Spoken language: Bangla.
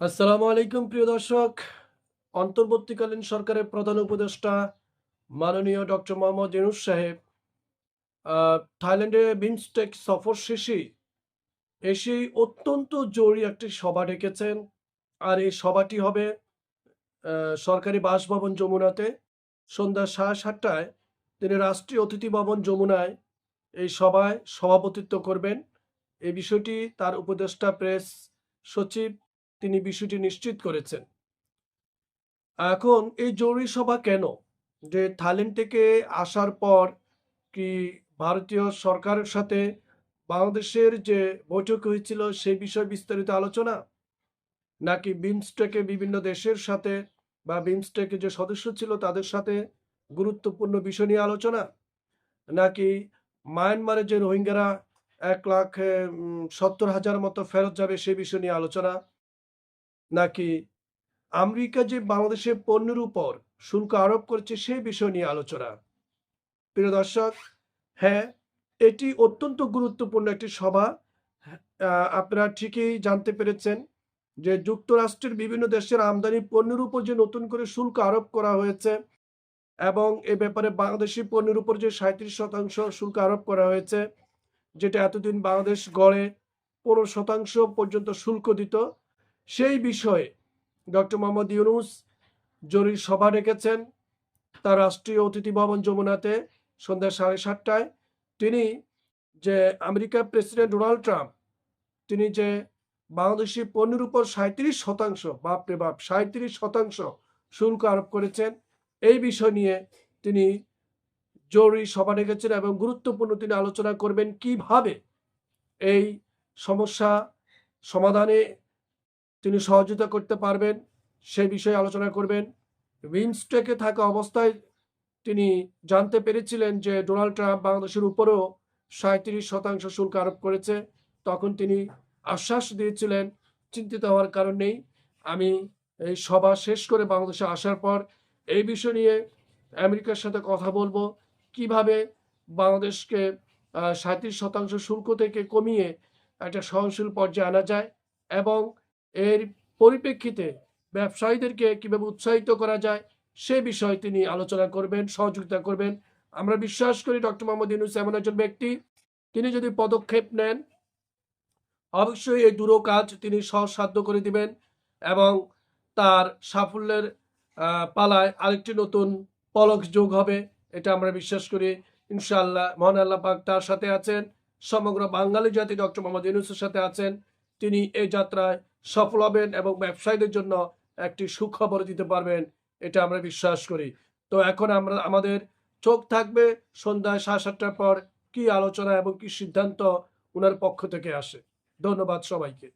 আসসালামু আলাইকুম, প্রিয় দর্শক। অন্তর্বর্তীকালীন সরকারের প্রধান উপদেষ্টা মাননীয় ডক্টর মোহাম্মদ ইউনুস সাহেব থাইল্যান্ডে বিমস্টেক সফর শেষে এসে অত্যন্ত জরুরি একটি সভা ডেকেছেন। আর এই সভাটি হবে সরকারি বাসভবন যমুনাতে। সন্ধ্যা সাড়ে সাতটায় তিনি রাষ্ট্রীয় অতিথি ভবন যমুনায় এই সভায় সভাপতিত্ব করবেন। এই বিষয়টি তার উপদেষ্টা প্রেস সচিব তিনি বিষয়টি নিশ্চিত করেছেন। এখন এই জরুরি সভা কেন? যে থাইল্যান্ড থেকে আসার পর কি ভারতীয় সরকারের সাথে বাংলাদেশের যে বৈঠক হয়েছিল সেই বিষয়ে বিস্তারিত আলোচনা? নাকি বিমস্টেকে বিভিন্ন দেশের সাথে বা বিমস্টেকে যে সদস্য ছিল তাদের সাথে গুরুত্বপূর্ণ বিষয় নিয়ে আলোচনা? নাকি মায়ানমারে যে রোহিঙ্গারা এক লাখ সত্তর হাজার মতো ফেরত যাবে সেই বিষয় নিয়ে আলোচনা? নাকি আমেরিকা যে বাংলাদেশের পণ্যের উপর শুল্ক আরোপ করেছে সেই বিষয় নিয়ে আলোচনা? প্রিয় দর্শক হ্যাঁ এটি অত্যন্ত গুরুত্বপূর্ণ একটি সভা। আপনারা ঠিকই জানতে পেরেছেন যে যুক্তরাষ্ট্রের বিভিন্ন দেশের আমদানি পণ্যের উপর যে নতুন করে শুল্ক আরোপ করা হয়েছে এবং এ ব্যাপারে বাংলাদেশি পণ্যের উপর যে সাঁত্রিশ শতাংশ শুল্ক আরোপ করা হয়েছে, যেটা এতদিন বাংলাদেশ গড়ে পনেরো শতাংশ পর্যন্ত শুল্ক দিত সেই বিষয়ে ডক্টর মোহাম্মদ ইউনুস জরুরি সভা ডেকেছেন। তার রাষ্ট্রীয় অতিথি ভবন যমুনাতে সন্ধ্যা সাড়ে সাতটায়। তিনি যে আমেরিকার প্রেসিডেন্ট ডোনাল্ড ট্রাম্প, তিনি যে বাংলাদেশি পণ্যের উপর সাঁত্রিশ শতাংশ বাপরে বাপ সাঁত্রিশ শতাংশ শুল্ক আরোপ করেছেন, এই বিষয় নিয়ে তিনি জরুরি সভা ডেকেছেন এবং গুরুত্বপূর্ণ তিনি আলোচনা করবেন কীভাবে এই সমস্যা সমাধানে তিনি সহযোগিতা করতে পারবেন, সে বিষয়ে আলোচনা করবেন। উইমস্টেকে থাকা অবস্থায় তিনি জানতে পেরেছিলেন যে ডোনাল্ড ট্রাম্প বাংলাদেশের উপরেও সাঁত্রিশ শতাংশ শুল্ক আরোপ করেছে। তখন তিনি আশ্বাস দিয়েছিলেন, চিন্তিত হওয়ার কারণ নেই। আমি এই সভা শেষ করে বাংলাদেশে আসার পর এই বিষয় নিয়ে আমেরিকার সাথে কথা বলব। কীভাবে বাংলাদেশকে সাঁত্রিশ শতাংশ শুল্ক থেকে কমিয়ে একটা সহনশীল পর্যায়ে আনা যায় এবং এর পরিপ্রেক্ষিতে ব্যবসায়ীদেরকে কীভাবে উৎসাহিত করা যায়, সে বিষয়ে তিনি আলোচনা করবেন, সহযোগিতা করবেন। আমরা বিশ্বাস করি ডক্টর মোহাম্মদ ইউনুস এমন একজন ব্যক্তি। তিনি যদি পদক্ষেপ নেন, অবশ্যই এই দুরো কাজ তিনি সহসাধ্য করে দিবেন এবং তার সাফল্যের পালায় আরেকটি নতুন পলক যোগ হবে, এটা আমরা বিশ্বাস করি। ইনশাআল্লাহ, মহান আল্লাহ পাক তার সাথে আছেন। সমগ্র বাঙালি জাতি ডক্টর মোহাম্মদ ইউনুসের সাথে আছেন। তিনি এই যাত্রায় সফল হবেন এবং ব্যবসায়ীদের জন্য একটি সুখবর দিতে পারবেন, এটা আমরা বিশ্বাস করি। তো এখন আমরা, আমাদের চোখ থাকবে সন্ধ্যায় সাড়ে সাতটার পর কি আলোচনা এবং কি সিদ্ধান্ত ওনার পক্ষ থেকে আসে। ধন্যবাদ সবাইকে।